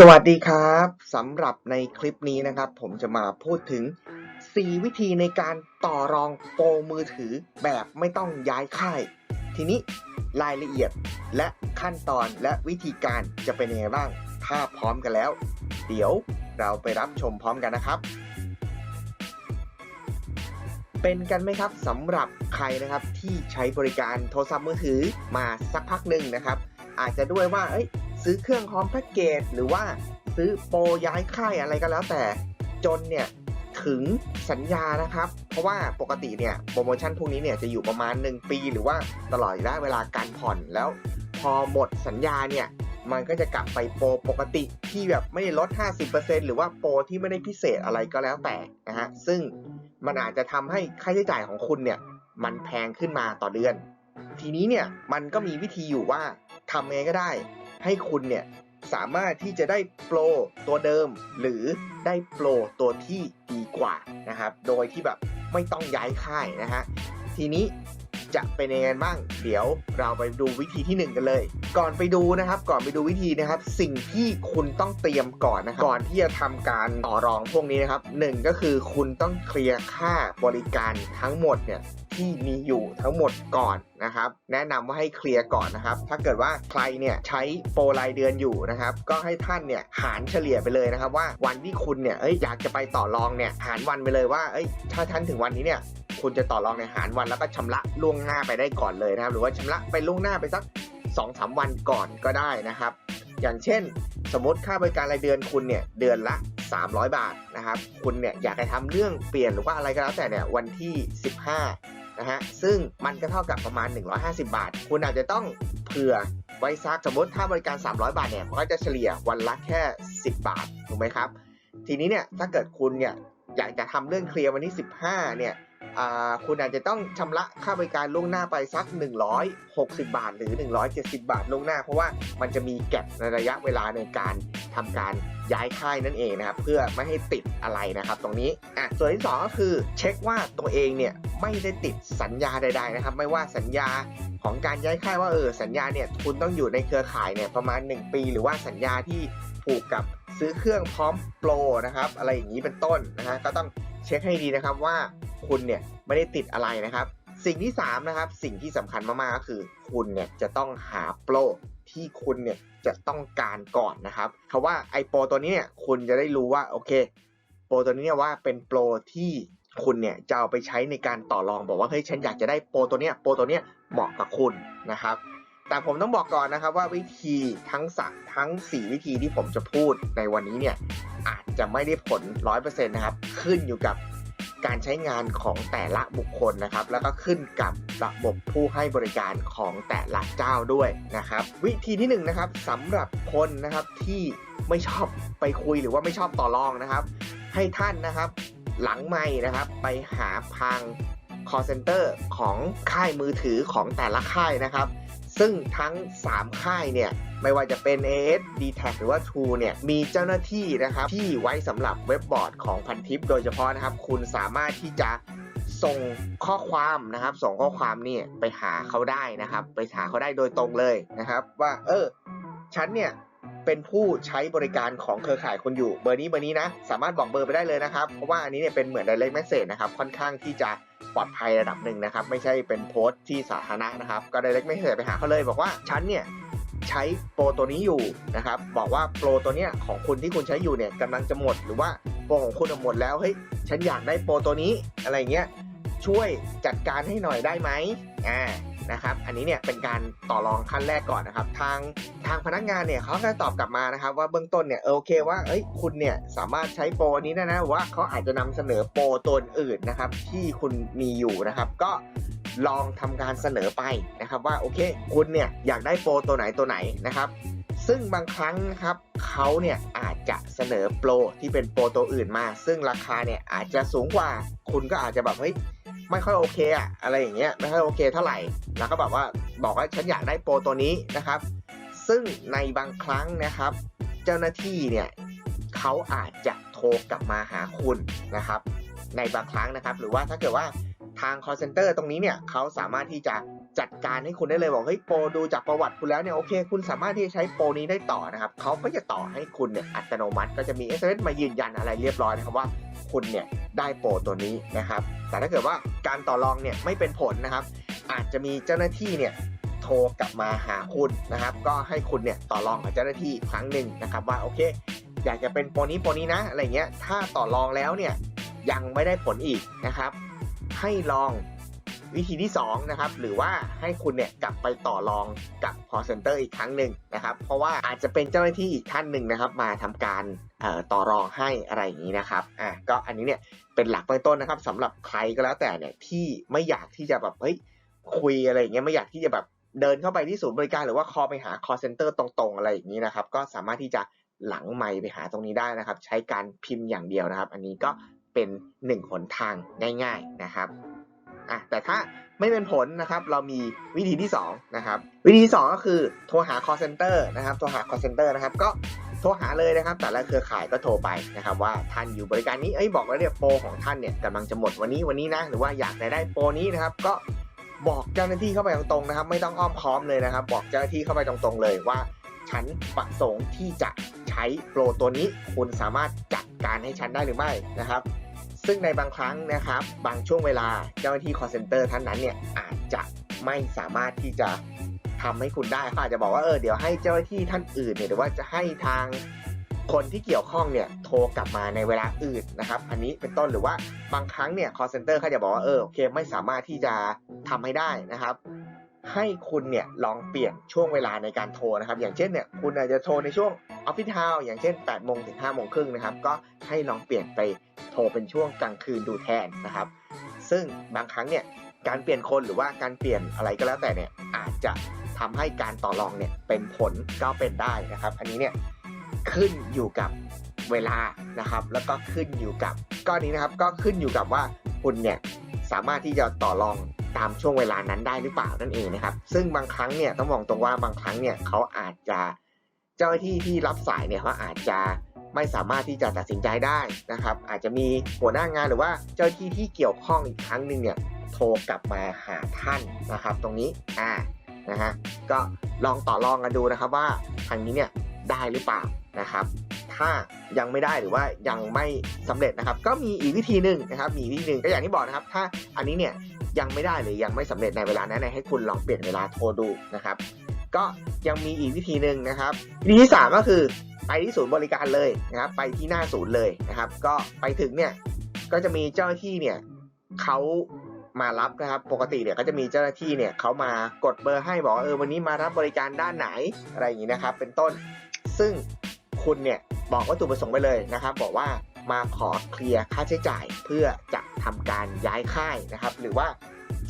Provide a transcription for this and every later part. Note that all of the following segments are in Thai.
สวัสดีครับสำหรับในคลิปนี้นะครับ ผมจะมาพูดถึง 4 วิธีในการต่อรองโปรมือถือแบบไม่ต้องย้ายค่าย ทีนี้รายละเอียดและขั้นตอนและวิธีการจะเป็นยังไงบ้าง ถ้าพร้อมกันแล้ว เดี๋ยวเราไปรับชมพร้อมกันนะครับ เป็นกันไหมครับสำหรับใครนะครับที่ใช้บริการโทรศัพท์มือถือมาสักพักหนึ่งนะครับ อาจจะด้วยว่าเอ้ย ซื้อเครื่องคอมแพ็กเกจหรือว่าซื้อโปรย้ายค่ายอะไรก็แล้วแต่จนเนี่ยถึงสัญญานะครับ เพราะว่าปกติเนี่ยโปรโมชั่นพวกนี้เนี่ยจะอยู่ประมาณ 1 ปีหรือว่าตลอดระยะเวลาการผ่อนแล้ว พอหมดสัญญาเนี่ยมันก็จะกลับไปโปรปกติที่แบบไม่ได้ลด 50%หรือว่าโปรที่ไม่ได้พิเศษอะไรก็แล้วแต่นะฮะซึ่งมันอาจจะทำให้ค่าใช้จ่ายของคุณเนี่ยมันแพงขึ้นมาต่อเดือน ทีนี้เนี่ยมันก็มีวิธีอยู่ว่าทำยังไงก็ได้ ให้คุณเนี่ยสามารถที่จะได้โปรตัวเดิม หรือได้โปรตัวที่ดีกว่านะครับ โดยที่แบบไม่ต้องย้ายค่ายนะฮะทีนี้จะเป็นยังไงบ้าง เดี๋ยวเราไปดูวิธีที่ 1 กันเลย ก่อนไปดูนะครับ ก่อนไปดูวิธีนะครับ สิ่งที่คุณต้องเตรียมก่อนนะครับก่อนที่จะทำการต่อรองพวกนี้นะครับหนึ่งก็คือคุณต้องเคลียร์ค่าบริการทั้งหมดเนี่ยที่มีอยู่ทั้งหมดก่อนนะครับ แนะนำว่าให้เคลียร์ก่อนนะครับ ถ้าเกิดว่าใครเนี่ยใช้โปรรายเดือนอยู่นะครับ ก็ให้ท่านเนี่ยหารเฉลี่ยไปเลยนะครับ ว่าวันที่คุณเนี่ยเอ้ยอยากจะไปต่อรองเนี่ยหารวันไปเลยว่าเอ้ยถ้าท่านถึงวันนี้เนี่ยคุณจะต่อรองในหารวันแล้วก็ชำระล่วงหน้าไปได้ก่อนเลยนะครับ หรือว่าชำระไปล่วงหน้าไปสัก 2อสวันก่อนก็ได้นะครับ อย่างเช่น สมมติค่าบริการรายเดือนคุณเนี่ยเดือนละ 300 บาทนะครับ คุณเนี่ยอยากจะทำเรื่องเปลี่ยนหรือว่าอะไรก็แล้วแต่เนี่ยวันที่ 15นะฮะซึ่งมันก็เท่ากับประมาณ 150 บาท คุณอาจจะต้องเผื่อไว้ซักสมมติถ้าบริการ 300 บาทเนี่ยมันก็จะเฉลี่ยวันละแค่ 10 บาทถูกไหมครับ ทีนี้เนี่ยถ้าเกิดคุณเนี่ยอยากจะทำเรื่องเคลียร์วันที่ 15เนี่ยคุณอาจจะต้องชำระค่าบริการล่วงหน้าไปสัก 160 บาท หรือ 170 บาทล่วงหน้า เพราะว่ามันจะมีแก็บในระยะเวลาในการทำการย้ายค่ายนั่นเองนะครับ เพื่อไม่ให้ติดอะไรนะครับ ตรงนี้อะส่วนที่สองก็คือเช็คว่าตัวเองเนี่ยไม่ได้ติดสัญญาใด ๆนะครับ ไม่ว่าสัญญาของการย้ายค่ายว่าเออสัญญาเนี่ยคุณต้องอยู่ในเครือข่ายเนี่ยประมาณ 1 ปี หรือว่าสัญญาที่ผูกกับซื้อเครื่องพร้อมโปรนะครับอะไรอย่างนี้เป็นต้นนะฮะก็ต้อง เช็คให้ดีนะครับว่าคุณเนี่ยไม่ได้ติดอะไรนะครับ สิ่งที่3นะครับสิ่งที่สำคัญมากๆก็คือ คุณเนี่ยจะต้องหาโปรที่คุณเนี่ยจะต้องการก่อนนะครับเพราะว่าไอโปรตัวนี้เนี่ยคุณจะได้รู้ว่าโอเค โปรตัวนี้เนี่ยว่าเป็นโปรที่คุณเนี่ยจะเอาไปใช้ในการต่อรองบอกว่าเฮ้ยฉันอยากจะได้โปรตัวเนี้ยโปรตัวเนี้ยเหมาะกับคุณนะครับแต่ผมต้องบอกก่อนนะครับว่าวิธีทั้งสักทั้ง 4 วิธีที่ผมจะพูดในวันนี้เนี่ย อาจจะไม่ได้ผล 100%นะครับ ขึ้นอยู่กับการใช้งานของแต่ละบุคคลนะครับ แล้วก็ขึ้นกับระบบผู้ให้บริการของแต่ละเจ้าด้วยนะครับ วิธีที่1นงนะครับสำหรับคนนะครับที่ไม่ชอบไปคุยหรือว่าไม่ชอบต่อรองนะครับ ให้ท่านนะครับ หลังไม่นะครับไปหาพัง call center ของค่ายมือถือของแต่ละค่ายนะครับ ซึ่งทั้ง 3 ค่ายเนี่ย ไม่ว่าจะเป็น AS d t a c หรือว่า True เนี่ยมีเจ้าหน้าที่นะครับที่ไว้สำหรับเว็บบอร์ดของพันทิป โดยเฉพาะนะครับ คุณสามารถที่จะส่งข้อความนะครับ ส่งข้อความนี่ไปหาเขาได้นะครับ ไปหาเขาได้โดยตรงเลยนะครับ ว่าเออฉันเนี่ยเป็นผู้ใช้บริการของเครือข่ายคนอยู่เบอร์นี้เบอร์นี้นะ สามารถบอกเบอร์ไปได้เลยนะครับ เพราะว่าอันนี้เนี่ยเป็นเหมือน direct message นะครับ ค่อนข้างที่จะปลอดภัยระดับหนึ่งนะครับ ไม่ใช่เป็นโพสต์ที่สาธารณะนะครับ ก็ direct message ไปหาเขาเลย บอกว่าฉันเนี่ย ใช้โปรตัวนี้อยู่นะครับบอกว่าโปรตัวเนี้ยของคุณที่คุณใช้อยู่เนี่ยกำลังจะหมดหรือว่าโปรของคุณหมดแล้วเฮ้ยฉันอยากได้โปรตัวนี้อะไรเงี้ยช่วยจัดการให้หน่อยได้ไหมอ่านะครับอันนี้เนี่ยเป็นการต่อรองขั้นแรกก่อนนะครับ ทางทางพนักงานเนี่ยเขาก็ตอบกลับมานะครับ ว่าเบื้องต้นเนี่ยเออโอเคว่าเอ้ยคุณเนี่ยสามารถใช้โปรนี้ได้นะว่าเขาอาจจะนำเสนอโปรตัวอื่นนะครับที่คุณมีอยู่นะครับ ก็ ลองทำการเสนอไปนะครับว่าโอเค คุณเนี่ยอยากได้โปรตัวไหนตัวไหนนะครับซึ่งบางครั้งนะครับเขาเนี่ยอาจจะเสนอโปรที่เป็นโปรตัวอื่นมา ซึ่งราคาเนี่ยอาจจะสูงกว่า คุณก็อาจจะแบบเฮ้ยไม่ค่อยโอเคอะอะไรอย่างเงี้ยไม่ค่อยโอเคเท่าไหร่ แล้วก็แบบว่าบอกว่าฉันอยากได้โปรตัวนี้นะครับ ซึ่งในบางครั้งนะครับ เจ้าหน้าที่เนี่ยเขาอาจจะโทรกลับมาหาคุณนะครับ ในบางครั้งนะครับ หรือว่าถ้าเกิดว่า ทาง call center ตรงนี้เนี่ยเขาสามารถที่จะจัดการให้คุณได้เลยบอกเฮ้ยโปรดูจากประวัติคุณแล้วเนี่ยโอเค คุณสามารถที่จะใช้โปรนี้ได้ต่อนะครับเขาก็จะต่อให้คุณเนี่ยอัตโนมัติ ก็จะมี SMS มายืนยันอะไรเรียบร้อยนะครับว่าคุณเนี่ยได้โปรตัวนี้นะครับ แต่ถ้าเกิดว่าการต่อรองเนี่ยไม่เป็นผลนะครับ อาจจะมีเจ้าหน้าที่เนี่ยโทรกลับมาหาคุณนะครับ ก็ให้คุณเนี่ยต่อรองกับเจ้าหน้าที่ครั้งหนึ่งนะครับว่าโอเค อยากจะเป็นโปรนี้โปรนี้นะอะไรเงี้ยถ้าต่อรองแล้วเนี่ยยังไม่ได้ผลอีกนะครับ ให้ลองวิธีที่2นะครับหรือว่าให้คุณเนี่ยกลับไปต่อรองกับ call center อีกครั้งหนึ่งนะครับ เพราะว่าอาจจะเป็นเจ้าหน้าที่อีกท่านหนึ่งนะครับ มาทำการต่อรองให้อะไรอย่างนี้นะครับอะก็อันนี้เนี่ยเป็นหลักเบื้องต้นนะครับสำหรับใครก็แล้วแต่เนี่ยที่ไม่อยากที่จะแบบเฮ้ยคุยอะไรอย่างเงี้ยไม่อยากที่จะแบบเดินเข้าไปที่ศูนย์บริการหรือว่า call ไปหา call center ตรงๆ อะไรอย่างนี้นะครับ ก็สามารถที่จะหลังไมค์ไปหาตรงนี้ได้นะครับ ใช้การพิมพ์อย่างเดียวนะครับ อันนี้ก็ เป็นหนึ่งหนทางง่ายๆนะครับอะแต่ถ้าไม่เป็นผลนะครับ เรามีวิธีที่สองนะครับ วิธีที่สองก็คือโทรหา call center นะครับ โทรหา call center นะครับ ก็โทรหาเลยนะครับ แต่ละเครือข่ายก็โทรไปนะครับ ว่าท่านอยู่บริการนี้ เอ้ยบอกแล้วเนี่ยโปรของท่านเนี่ยกำลังจะหมดวันนี้วันนี้นะ หรือว่าอยากจะได้โปรนี้นะครับ ก็บอกเจ้าหน้าที่เข้าไปตรงๆนะครับ ไม่ต้องอ้อมค้อมเลยนะครับ บอกเจ้าหน้าที่เข้าไปตรงๆเลยว่า ฉันประสงค์ที่จะใช้โปรตัวนี้ คุณสามารถจัดการให้ฉันได้หรือไม่นะครับ ซึ่งในบางครั้งนะครับ บางช่วงเวลาเจ้าหน้าที่ call center ท่านนั้นเนี่ยอาจจะไม่สามารถที่จะทำให้คุณได้เขาอาจจะบอกว่าเออเดี๋ยวให้เจ้าหน้าที่ท่านอื่นเนี่ยหรือว่าจะให้ทางคนที่เกี่ยวข้องเนี่ยโทรกลับมาในเวลาอื่นนะครับ อันนี้เป็นต้นหรือว่าบางครั้งเนี่ย call center เขาจะบอกว่าเออโอเคไม่สามารถที่จะทำให้ได้นะครับ ให้คุณเนี่ยลองเปลี่ยนช่วงเวลาในการโทรนะครับ อย่างเช่นเนี่ยคุณอาจจะโทรในช่วงออฟฟิศเ u าอย่างเช่น8โมงถึง5โมงครึ่งนะครับ ก็ให้ลองเปลี่ยนไปโทรเป็นช่วงกลางคืนดูแทนนะครับ ซึ่งบางครั้งเนี่ยการเปลี่ยนคนหรือว่าการเปลี่ยนอะไรก็แล้วแต่เนี่ยอาจจะทำให้การต่อรองเนี่ยเป็นผลก็เป็นได้นะครับ อันนี้เนี่ยขึ้นอยู่กับเวลานะครับ แล้วก็ขึ้นอยู่กับก้อนนี้นะครับ ก็ขึ้นอยู่กับว่าคุณเนี่ยสามารถที่จะต่อรอง ตามช่วงเวลานั้นได้หรือเปล่านั่นเองนะครับ ซึ่งบางครั้งเนี่ยต้องบอกตรงว่าบางครั้งเนี่ยเขาอาจจะเจ้าหน้าที่ที่รับสายเนี่ยเขาอาจจะไม่สามารถที่จะตัดสินใจได้นะครับ อาจจะมีหัวหน้างานหรือว่าเจ้าหน้าที่ที่เกี่ยวข้องอีกครั้งหนึ่งเนี่ยโทรกลับมาหาท่านนะครับ ตรงนี้อ่านะฮะก็ลองต่อรองกันดูนะครับว่าทางนี้เนี่ยได้หรือเปล่านะครับ ถ้ายังไม่ได้หรือว่ายังไม่สำเร็จนะครับ ก็มีอีกวิธีหนึ่งนะครับ มีวิธีหนึ่งก็อย่างที่บอกนะครับ ถ้าอันนี้เนี่ย ยังไม่ได้หรือยังไม่สำเร็จในเวลานั้นให้คุณลองเปลี่ยนเวลาโทรดูนะครับ ก็ยังมีอีกวิธีหนึ่งนะครับ วิธีที่สามก็คือไปที่ศูนย์บริการเลยนะครับ ไปที่หน้าศูนย์เลยนะครับ ก็ไปถึงเนี่ยก็จะมีเจ้าหน้าที่เนี่ยเขามารับนะครับ ปกติเนี่ยก็จะมีเจ้าหน้าที่เนี่ยเขามากดเบอร์ให้บอกเออวันนี้มารับบริการด้านไหนอะไรอย่างนี้นะครับ เป็นต้น ซึ่งคุณเนี่ยบอกวัตถุประสงค์ไปเลยนะครับ บอกว่ามาขอเคลียร์ค่าใช้จ่ายเพื่อจะ ทำการย้ายค่ายนะครับ หรือว่า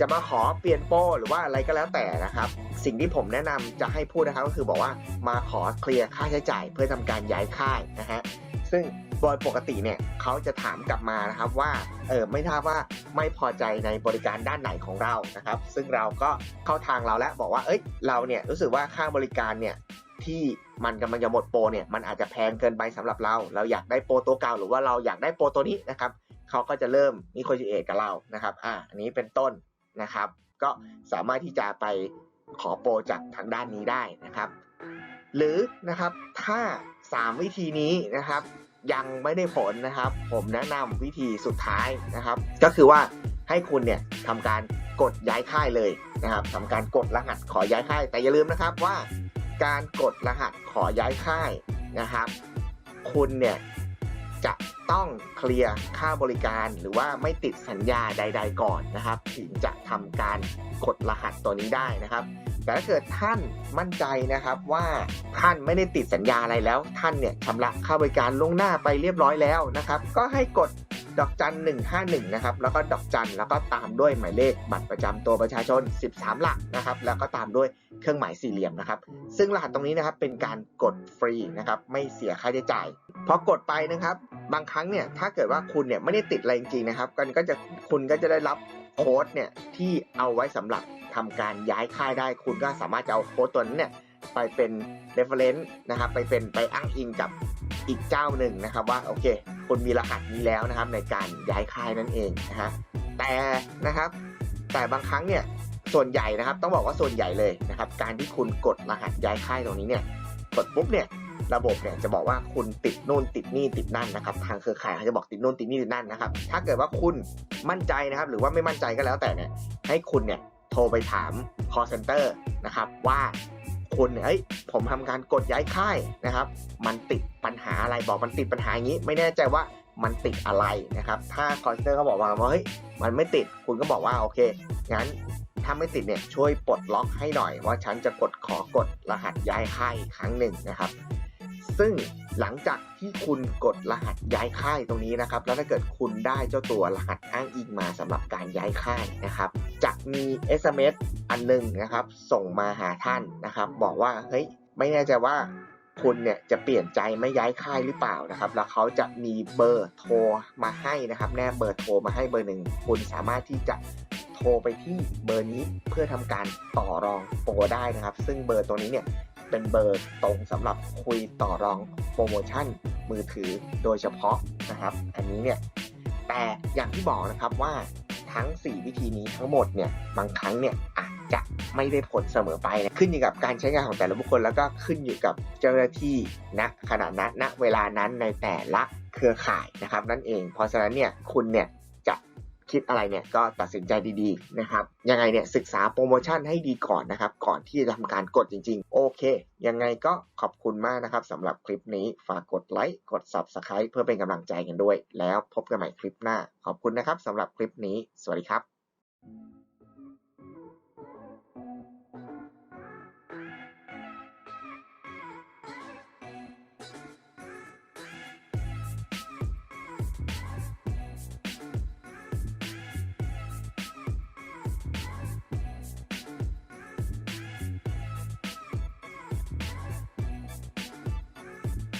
จะมาขอเปลี่ยนโปรหรือว่าอะไรก็แล้วแต่นะครับ สิ่งที่ผมแนะนำจะให้พูดนะครับก็คือบอกว่ามาขอเคลียร์ค่าใช้จ่าย เพื่อทำการย้ายค่ายนะฮะซึ่งโดยปกติเนี่ยเขาจะถามกลับมานะครับว่าเออไม่ทราบว่าไม่พอใจในบริการด้านไหนของเรานะครับ ซึ่งเราก็เข้าทางเราแล้วบอกว่าเอ้ยเราเนี่ยรู้สึกว่าค่าบริการเนี่ยที่มันกำลังจะหมดโปรเนี่ยมันอาจจะแพงเกินไปสำหรับเรา เราอยากได้โปรตัวเก่าหรือว่าเราอยากได้โปรตัวนี้นะครับ เขาก็จะเริ่มนิโคจิเอตกับเรานะครับ อ่า อันนี้เป็นต้นนะครับ ก็สามารถที่จะไปขอโปรจากทางด้านนี้ได้นะครับ หรือนะครับถ้า 3 วิธีนี้นะครับ ยังไม่ได้ผลนะครับ ผมแนะนำวิธีสุดท้ายนะครับ ก็คือว่าให้คุณเนี่ยทำการกดย้ายค่ายเลยนะครับทำการกดรหัสขอย้ายค่าย แต่อย่าลืมนะครับว่าการกดรหัสขอย้ายค่ายนะครับ คุณเนี่ยจะ ต้องเคลียร์ค่าบริการหรือว่าไม่ติดสัญญาใด ๆ ก่อนนะครับ ถึงจะทำการกดรหัสตัวนี้ได้นะครับ แต่ถ้าเกิดท่านมั่นใจนะครับว่าท่านไม่ได้ติดสัญญาอะไรแล้ว ท่านเนี่ยชำระค่าบริการล่วงหน้าไปเรียบร้อยแล้วนะครับ ก็ให้กด ดอกจัน151นะครับแล้วก็ดอกจันแล้วก็ตามด้วยหมายเลขบัตรประจำตัวประชาชน 13 หลักนะครับแล้วก็ตามด้วยเครื่องหมายสี่เหลี่ยมนะครับ ซึ่งรหัสตรงนี้นะครับเป็นการกดฟรีนะครับไม่เสียค่าใช้จ่ายพอกดไปนะครับบางครั้งเนี่ยถ้าเกิดว่าคุณเนี่ยไม่ได้ติดอะไรจริงๆนะครับกันก็จะคุณก็จะได้รับโค้ดเนี่ยที่เอาไว้สำหรับทำการย้ายค่ายได้ คุณก็สามารถจะเอาโค้ดตัวนั้นเนี่ยไปเป็น reference นะครับไปเป็นไปอ้างอิงกับอีกเจ้าหนึ่งนะครับว่าโอเค คุณมีรหัสนี้แล้วนะครับ ในการย้ายค่ายนั่นเองนะฮะแต่นะครับ แต่บางครั้งเนี่ยส่วนใหญ่นะครับ ต้องบอกว่าส่วนใหญ่เลยนะครับ การที่คุณกดรหัสย้ายค่ายตรงนี้เนี่ยกดปุ๊บเนี่ยระบบเนี่ยจะบอกว่าคุณติดนู่นติดนี่ติดนั่นนะครับ ทางเครือข่ายเขาจะบอกติดนู่นติดนี่ติดนั่นนะครับ ถ้าเกิดว่าคุณมั่นใจนะครับ หรือว่าไม่มั่นใจก็แล้วแต่เนี่ยให้คุณเนี่ยโทรไปถาม call center นะครับว่าคุณเนี่ยเฮ้ยผมทำการกดย้ายค่ายนะครับ มันติด ปัญหาอะไรบอกมันติดปัญหาอย่างนี้ ไม่แน่ใจว่ามันติดอะไรนะครับ ถ้า call center เขาบอกมาว่าเฮ้ยมันไม่ติดคุณก็บอกว่าโอเคงั้นถ้าไม่ติดเนี่ยช่วยปลดล็อกให้หน่อย ว่าฉันจะกดขอกดรหัสย้ายค่ายครั้งหนึ่งนะครับ ซึ่งหลังจากที่คุณกดรหัสย้ายค่ายตรงนี้นะครับ แล้วถ้าเกิดคุณได้เจ้าตัวรหัสอ้างอิงมาสำหรับการย้ายค่ายนะครับจะมี SMS อันหนึงนะครับ ส่งมาหาท่านนะครับ บอกว่าเฮ้ยไม่แน่ใจว่า คุณเนี่ยจะเปลี่ยนใจไม่ย้ายค่ายหรือเปล่านะครับ แล้วเขาจะมีเบอร์โทรมาให้นะครับ แนบเบอร์โทรมาให้เบอร์หนึ่งคุณสามารถที่จะโทรไปที่เบอร์นี้เพื่อทำการต่อรองโปรได้นะครับ ซึ่งเบอร์ตัวนี้เนี่ยเป็นเบอร์ตรงสำหรับคุยต่อรองโปรโมชั่นมือถือโดยเฉพาะนะครับ อันนี้เนี่ยแต่อย่างที่บอกนะครับว่าทั้ง 4 วิธีนี้ทั้งหมดเนี่ยบางครั้งเนี่ย จะไม่ได้ผลเสมอไปนะขึ้นอยู่กับการใช้งานของแต่ละบุคคล แล้วก็ขึ้นอยู่กับเจ้าหน้าที่ณขณะนั้นณเวลานั้นในแต่ละเครือข่ายนะครับ นั่นเอง เพราะฉะนั้นเนี่ยคุณเนี่ยจะคิดอะไรเนี่ยก็ตัดสินใจดีๆนะครับ ยังไงเนี่ยศึกษาโปรโมชั่นให้ดีก่อนนะครับ ก่อนที่จะทำการกดจริง ๆ โอเค ยังไงก็ขอบคุณมากนะครับสำหรับคลิปนี้ฝากกดไลค์กด Subscribe เพื่อเป็นกำลังใจกันด้วย แล้วพบกันใหม่คลิปหน้า ขอบคุณนะครับสำหรับคลิปนี้ สวัสดีครับ